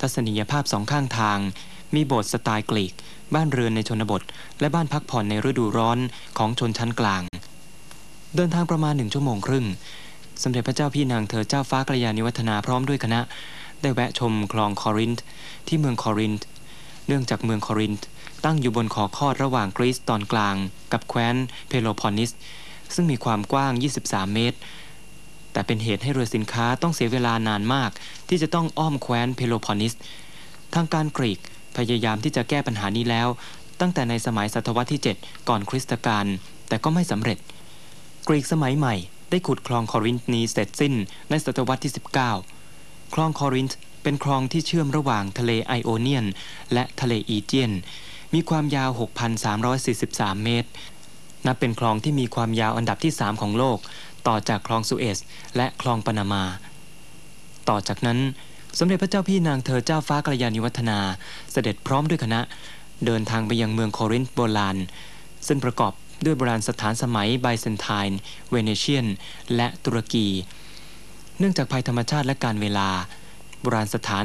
ทัศนียภาพสองข้างทาง มีโบสถ์สไตล์กรีก บ้านเรือนในชนบท และบ้านพักผ่อนในฤดูร้อนของชนชั้นกลาง เดินทางประมาณหนึ่งชั่วโมงครึ่ง สมเด็จพระเจ้าพี่นางเธอเจ้าฟ้ากระยาณิวัฒนาพร้อมด้วยคณะ ได้แวะชมคลองคอรินธ์ที่เมืองคอรินธ์เนื่องจากเมืองคอรินธ์ตั้งอยู่บนขอคอดระหว่างกรีซตอนกลาง กับแคว้นเพโลพอนิส ซึ่งมีความกว้าง 23 เมตร แต่เป็นเหตุให้เรือสินค้าต้องเสียเวลานานมาก ที่จะต้องอ้อมแคว้นเพโลพอนิส ทางการกรีกพยายามที่จะแก้ปัญหานี้แล้ว ตั้งแต่ในสมัยศตวรรษที่ 7 ก่อนคริสตกาลแต่ก็ไม่สำเร็จ กรีกสมัยใหม่ ได้ขุดคลองคอรินธ์นี้เสร็จสิ้นในศตวรรษที่ 19 คลองคอรินธ์เป็นคลองที่เชื่อมระหว่างทะเลไอโอเนียน และทะเลอีเจียน มีความยาว 6,343 เมตร นับเป็นคลองที่มีความยาวอันดับที่ 3 ของโลก ต่อจากคลองสุเอซและคลองปานามา ต่อจากนั้นสมเด็จพระเจ้าพี่นางเธอเจ้าฟ้ากระยาณิวัฒนา เสด็จพร้อมด้วยคณะ เดินทางไปยังเมืองโครินธ์โบราณ ซึ่งประกอบด้วยโบราณสถานสมัยไบเซนไทน์ เวเนเชียน และตุรกี เนื่องจากภัยธรรมชาติและการเวลา โบราณสถาน